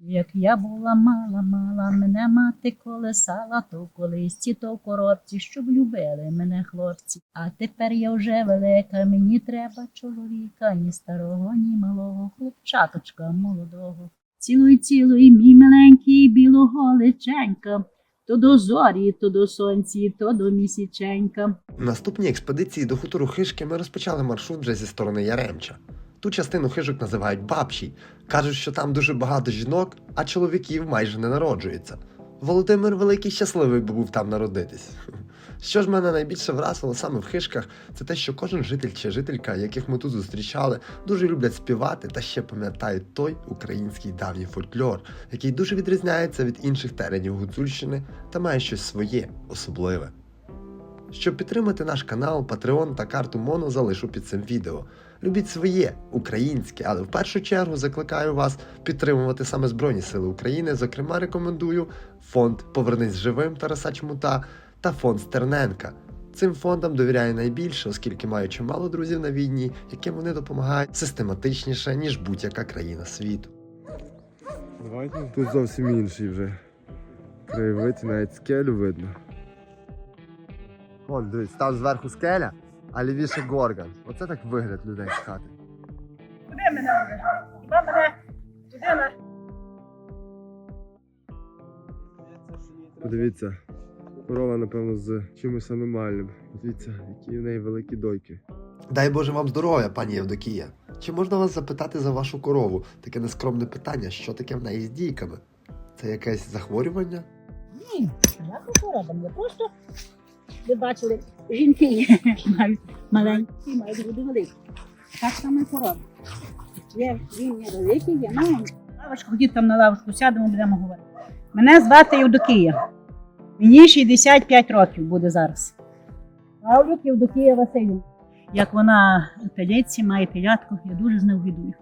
Як я була мала, мала, мене мати колесала, то в колисці, то в коробці, щоб любили мене хлопці. А тепер я вже велика, мені треба чоловіка, ні старого, ні малого, хлопчаточка молодого. Цілуй, цілуй, мій миленький білого личенька, то до зорі, то до сонці, то до місяченька. В наступній експедиції до хутору Хишки ми розпочали маршрут вже зі сторони Яремча. Ту частину хижок називають бабші. Кажуть, що там дуже багато жінок, а чоловіків майже не народжується. Володимир Великий щасливий би був там народитись. Що ж мене найбільше вразило саме в хишках, це те, що кожен житель чи жителька, яких ми тут зустрічали, дуже люблять співати та ще пам'ятають той український давній фольклор, який дуже відрізняється від інших теренів Гуцульщини та має щось своє, особливе. Щоб підтримати наш канал, Patreon та карту Моно залишу під цим відео. Любіть своє українське, але в першу чергу закликаю вас підтримувати саме Збройні Сили України. Зокрема, рекомендую фонд Повернись живим Тараса Чмута та фонд Стерненка. Цим фондам довіряю найбільше, оскільки маю чимало друзів на війні, яким вони допомагають систематичніше, ніж будь-яка країна світу. Давайте. Тут зовсім інший вже. Краєвид, навіть скелю видно. Вон, дивись, там зверху скеля, а лівіше горган. Оце так вигляд людей з хати. Куди мене? Хіба мене туди на Подивіться, корова, напевно, з чимось аномальним. Подивіться, які в неї великі дойки. Дай Боже вам здоров'я, пані Євдокія. Чи можна вас запитати за вашу корову? Таке нескромне питання, що таке в неї з дійками? Це якесь захворювання? Ні, я поробимо. Я просто ви бачили, жінки є, мають маленькі, мають груди великі. Так само і корова. Є він є великий, є маленький. Лавочку, ходіть там на лавочку, сядемо, будемо говорити. Мене звати Євдокія. Мені 65 років буде зараз. Павлюк Євдокія Василів. Як вона телеці, має телятку, я дуже з нею бідую.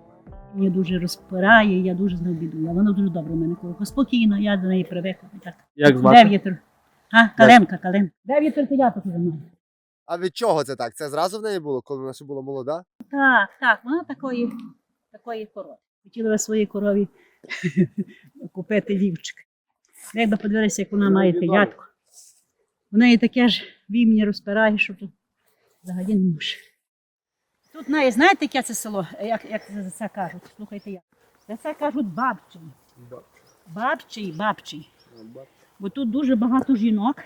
Мені дуже розпирає, я дуже з нею бідую. Вона дуже добре в мене коло. Спокійно, я до неї привикла. Так. Як звати? Дев'ятер. А, каленка, каленка. Дев'ятер теляток уже має. А від чого це так? Це зразу в неї було, коли вона ще була молода? Так, так, вона такої, такої корови. Хотіла ви своїй корові купити лівчик. Якби подивилися, як вона має телятку. В неї таке ж вім'я розпирає, що тут взагалі не може. Тут неї, знаєте, яке це село, як, як за це кажуть? Слухайте як. За це кажуть бабчий. Бабчий, бабчий. Бо тут дуже багато жінок,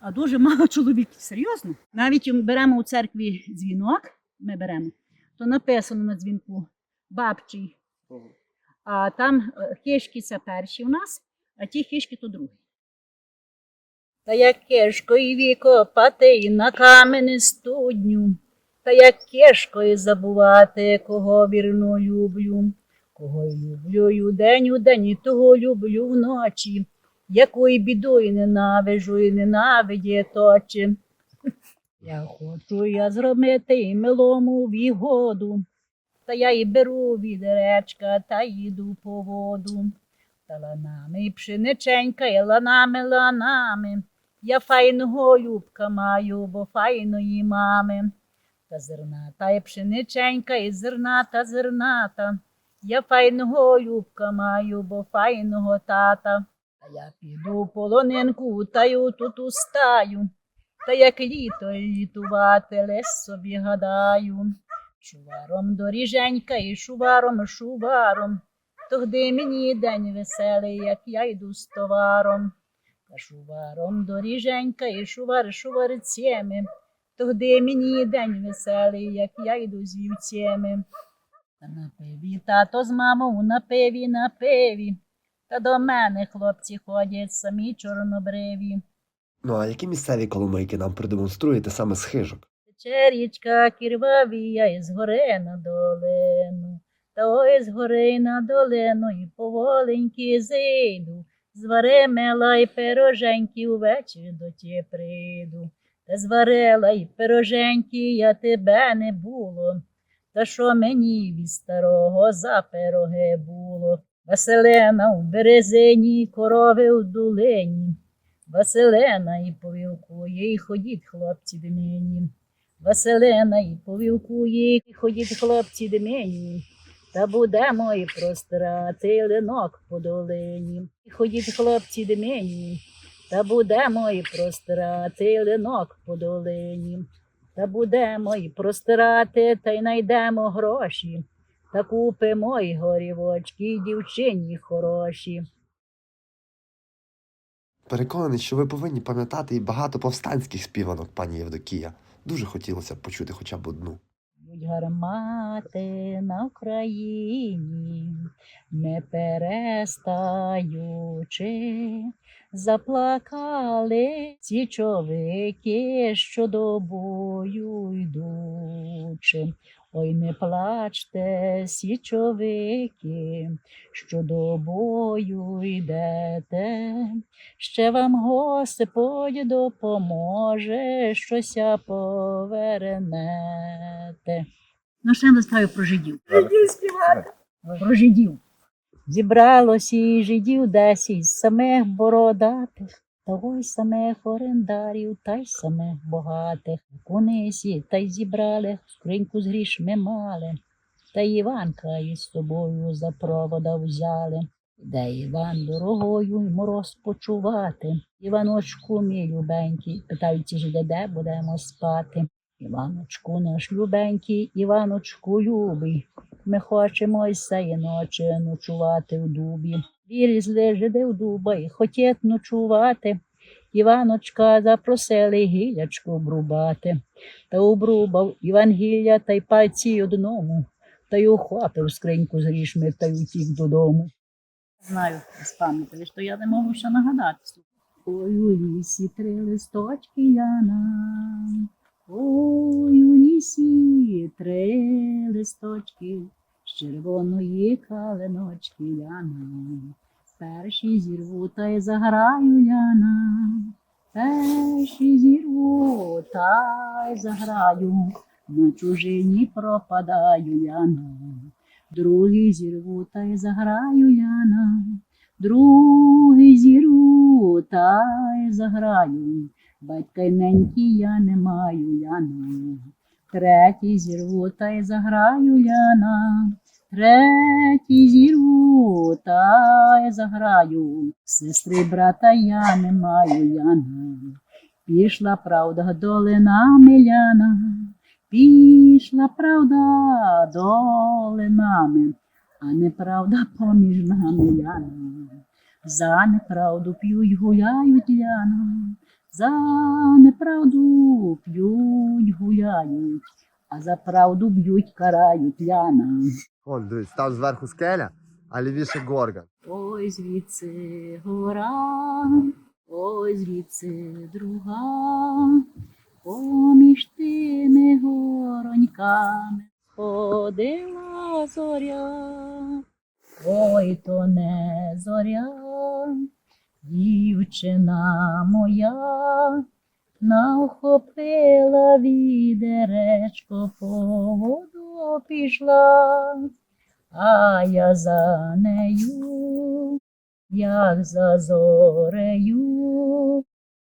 а дуже мало чоловіків. Серйозно? Навіть ми беремо у церкві дзвінок, ми беремо, то написано на дзвінку бабчий. А там е, хишки це перші у нас, а ті хишки то другі. Та як кишкою вікопати і на камені студню, та як кишкою забувати, кого вірно люблю, кого люблю й удень, удень, і того люблю вночі, якої бідою ненавижу і ненавидять очі. Я хочу я зробити і милому вігоду, та я й беру від речка та їду по воду. Та ланами пшениченька, і ланами, ланами. Я файного любка маю, бо файної мами. Та зерната і пшениченька, і зерната, зерната. Я файного любка маю, бо файного тата. Та я піду в полонинку, та й тут устаю. Та як літо літувати, лес собі гадаю. Шуваром доріженька і шуваром, шуваром. Тогди мені день веселий, як я йду з товаром. Та шуваром доріженька і шувар шуварцями. Тогди мені день веселий, як я йду з вівцями. Та на пиві тато з мамою на пиві, на пиві. Та до мене хлопці ходять самі чорнобриві. Ну а які місцеві коломийки нам продемонструєте саме з хижок? Тече річка кірвавія із гори на долину, та ой з гори на долину і поволеньки зійду. Зваремела й пироженьки увечері до ті прийду. Та зварила й пироженьки, я тебе не було. Та що мені від старого за пироги було? Василена у березині, корови у долині. Василена і повілкує, і ходіть, хлопці, до мені. Василена і повілкує, і ходіть, хлопці, до та будемо і простирати линок по долині. І ходіть, хлопці димені, та будемо і простирати линок по долині. Та будемо і простирати, та й найдемо гроші, та купимо й горівочки, й дівчині хороші. Переконаний, що ви повинні пам'ятати і багато повстанських співанок, пані Євдокія. Дуже хотілося б почути хоча б одну. Гармати на Україні, не перестаючи, заплакали січовики, що до бою йдучи. Ой, не плачте, січовики, що до бою йдете, ще вам Господь допоможе, щося повернете. Ну, ще не знаю про жидів. Жидів співати. Про жидів. Зібралося і жидів десять самих бородатих, та ой самих орендарів, та й самих богатих. Кунисі та й зібрали, скриньку з грішми мали, та й Іванка із собою за провода взяли. Де Іван дорогою й мороз почувати. Іваночку, мій любенький, питають ці жиди, де будемо спати. Іваночку, наш любенький, Іваночку, любий. Ми хочемо й сеї ночі ночувати в дубі. Вірізли жиди в дуба і хотять ночувати. Іваночка запросили гілячку обрубати. Та обрубав Іван гілля та й пальці одному, та й ухопив скриньку з грішми та й утік додому. Знаю з пам'яті, що я не можу ще нагадати. Ой, у лісі три листочки Яна. Ой, у лісі три листочки червоної калиночки Яна. Перші зірву та й заграю Яна. Перші зірву та й заграю. На чужині пропадаю Яна. Другий зірву та й заграю Яна. Другий зірву та й заграю. Батька й неньки я не маю Яна. Третій зірву та й заграю Яна. Третій зірву та й заграю. Сестри брата я не маю Яна. Пішла правда долина миляна. Пішла правда долинами, а неправда поміж нами Яна. За неправду п'ють, гуляють Яна, за неправду п'ють, гуляють, а за правду б'ють, карають Яна. Вон, дивись, там зверху скеля, а лівіше горган. Ой, звідси гора, ой, звідси друга, поміж тими гороньками ходила зоря. Ой, то не зоря, дівчина моя, нахопила відеречко, по воду пішла. А я за нею, як за зорею,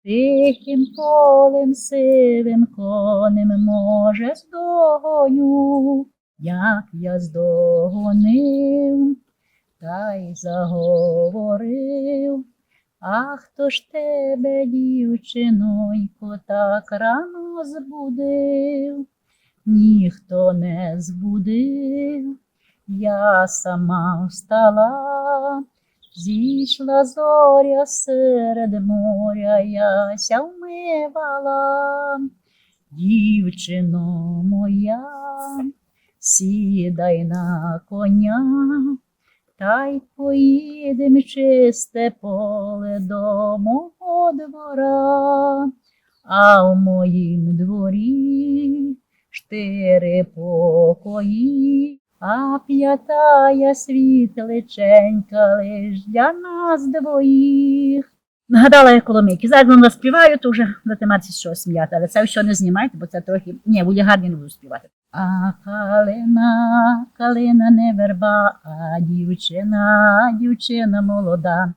тихим полем сивим конем, може, здогоню, як я здогонив, та й заговорив. А хто ж тебе, дівчинонько, так рано збудив? Ніхто не збудив. Я сама встала, зійшла зоря серед моря, яся вмивала. Дівчино моя, сідай на коня, та й поїдем чисте поле до мого двора, а в моїм дворі штири покої. А п'ятая світличенька лиш для нас двоїх. Нагадала я коломийки. Зараз вам заспіваю, то вже матися що сміяти, але це все не знімайте, бо це трохи. Ні, буде гарні не буду співати. А калина, калина не верба, а дівчина, дівчина молода.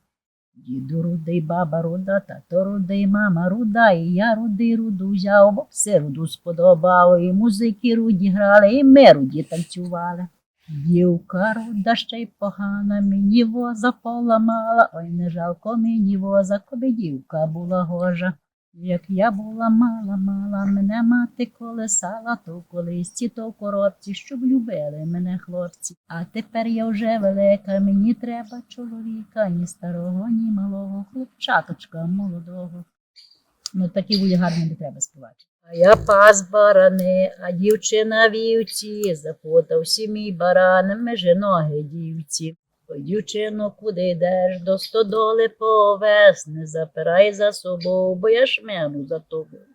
Діду рудий, баба руда, тато рудий, мама руда, і я рудий руду взяв, бо все руду сподобало, і музики руді грали, і ми руді танцювали. Дівка руда ще й погана, мені воза поламала, ой, не жалко мені воза, коби дівка була гожа. Як я була мала, мала, мене мати колесала, то в колисці, то в коробці, щоб любили мене хлопці. А тепер я вже велика, мені треба чоловіка, ні старого, ні малого, хлопчаточка молодого. Ну такі вульгарні не треба співати. А я пас барани, а дівчина вівці, запутався мій баран, межи ноги дівці. Ой, дівчино, куди йдеш, до стодоли повез, не запирай за собою, бо я шмену за тобою.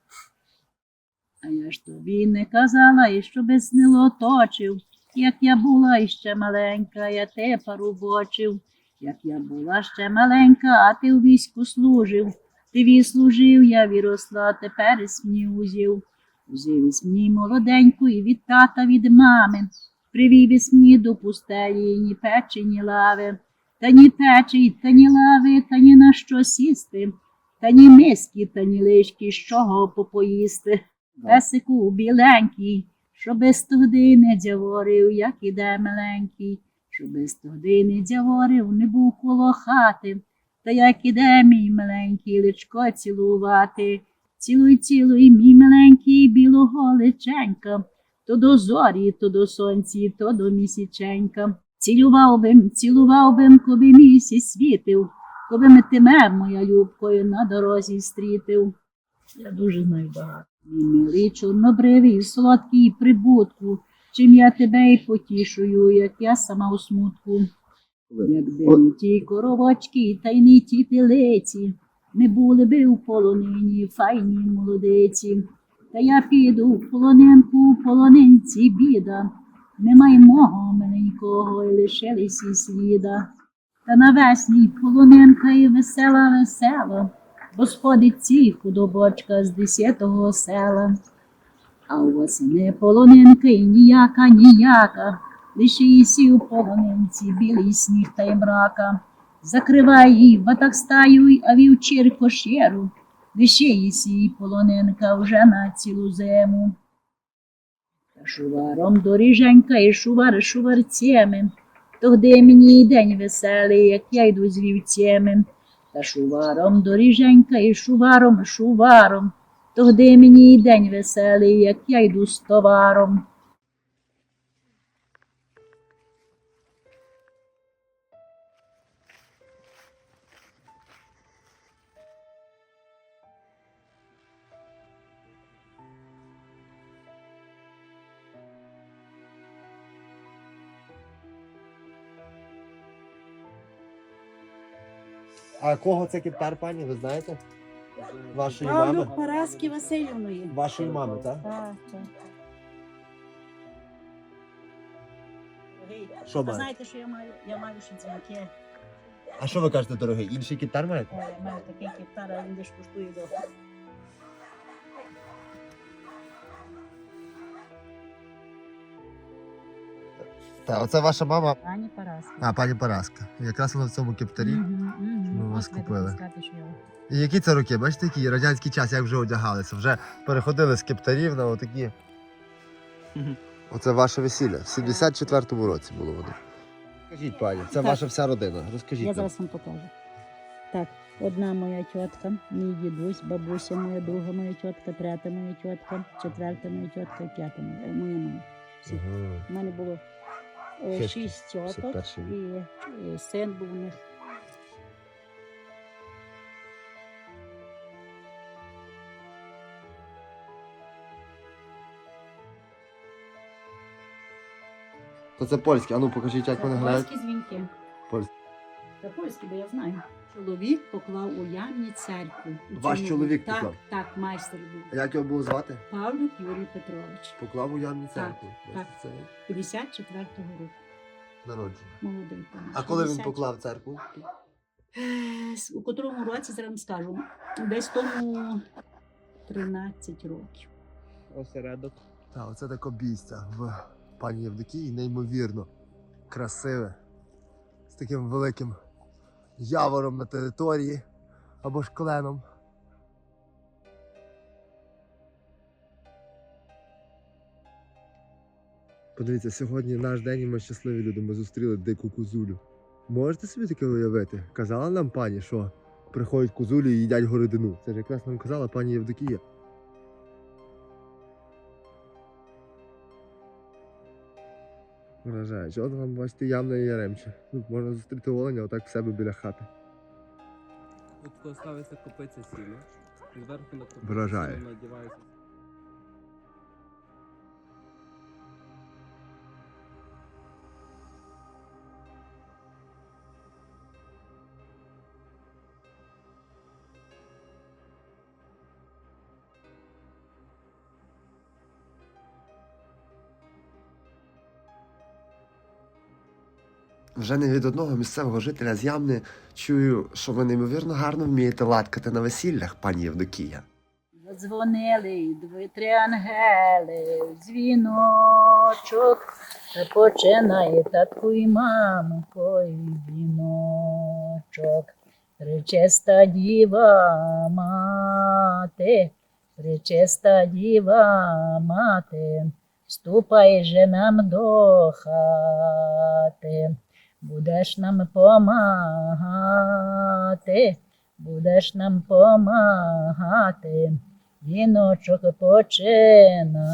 А я ж тобі не казала, і щоби снило точив, як я була іще маленька, я те парубочив, як я була ще маленька, а ти у війську служив. Ти відслужив, я віросла, тепер із мені узів. Узив із мені молоденьку і від тата, від мами. Привів із мені до пустелі, ні печі, ні лави, та ні печі, та ні лави, та ні на що сісти, та ні миски, та ні лишки, з чого попоїсти. Песику біленький, що без туди не дяворив, як іде миленький, що без туди не дяворив, не був коло хати. Та як іде мій миленький личко цілувати, цілуй, цілуй, мій миленький білого личенька, то до зорі, то до сонці, то до місяченька. Цілював бим, цілував бим, коби місяць світив, коби ми тебе, моя любкою, на дорозі стрітив. Я дуже знаю багато. Мій милий чорнобривий, солодкий прибутку, чим я тебе й потішую, як я сама у смутку. Якби не ті коровочки та й не ті телиці, не були би у полонині файні молодиці. Та я піду в полонинку, в полонинці біда, немає мого миленького, і лишились і сліда. Та навесні полонинка і весела, весела, бо сходить ці худобочка з десятого села. А восени полонинки ніяка, ніяка, лише її сів полонинці, білий сніг та й мрака. Закривай її, батак стаю, а вівчир кошєру, її сій полонинка вже на цілу зиму. Та шуваром доріженька і шувар шуварцями, тогди мені день веселий, як я йду з вівцями. Та шуваром доріженька і шуваром, шуваром, тогди мені й день веселий, як я йду з товаром. А кого це кептар, пані, ви знаєте? Вашої Павлюк мами? Параски Васильівної. Вашої мами, так? Так, так. Що Ви має? знаєте, що я маю? Я маю ще дзвінки. А що ви кажете, дорогий? Інший кептар маєте? Я маю такий кептар, а він десь коштує дорого. Так, оце ваша мама. Пані Параски. А, пані Параска. Якраз вона в цьому кептарі. Мгм. Ми вас купили. І які це роки? Бачите, який радянський час, як вже одягалися. Вже переходили з кептарів на отакі. Оце ваше весілля. В 74-му році було воно. Скажіть, пані, це Так. ваша вся родина. Розкажіть. Я нам. зараз вам покажу. Так, одна моя тітка, мій дідусь, бабуся моя, друга моя тітка, третя моя тітка, четверта моя тітка п'ята моя, е, моя мама. Всі. Ага. У мене було е, Шість. шість тіток 51-й і, і син був у них. То це польське. А ну покажіть, як Це вони грають. польські дзвінки. Польські. Це польські, бо я знаю. Чоловік поклав у ямні церкву. У Ваш цьому- чоловік так, поклав? Так, майстер був. А як його було звати? Павлюк Юрій Петрович. Поклав у ямні церкву. так. Це 54-го року. народження. Молодий пан. А коли він 60. поклав церкву? Е, с- У котрому році зараз вам скажу? Десь тому 13 років. Осередок. Так, оце таке бійця в пані Євдокії, неймовірно красиве. З таким великим явором на території або ж кленом. Подивіться, сьогодні наш день і ми щасливі люди. Ми зустріли дику козулю. Можете собі таке уявити? Казала нам пані, що приходять козулі і їдять городину. Це ж якраз нам казала пані Євдокія. Вражаюче. От вам бачите ямне яремче. Тут можна зустріти оленя отак в себе біля хати. Тут коли ставиться копиця сіна, зверху на копицю Вражає. надівається. Вже не від одного місцевого жителя з Ямни чую, що ви неймовірно гарно вмієте латкати на весіллях, пані Євдокія. Задзвонили дві-три ангели, дзвіночок, та починає татку і маму віночок. Пречиста діва мати, пречиста діва мати, ступай же нам до хати, будеш нам помагати, будеш нам помагати, віночок починати.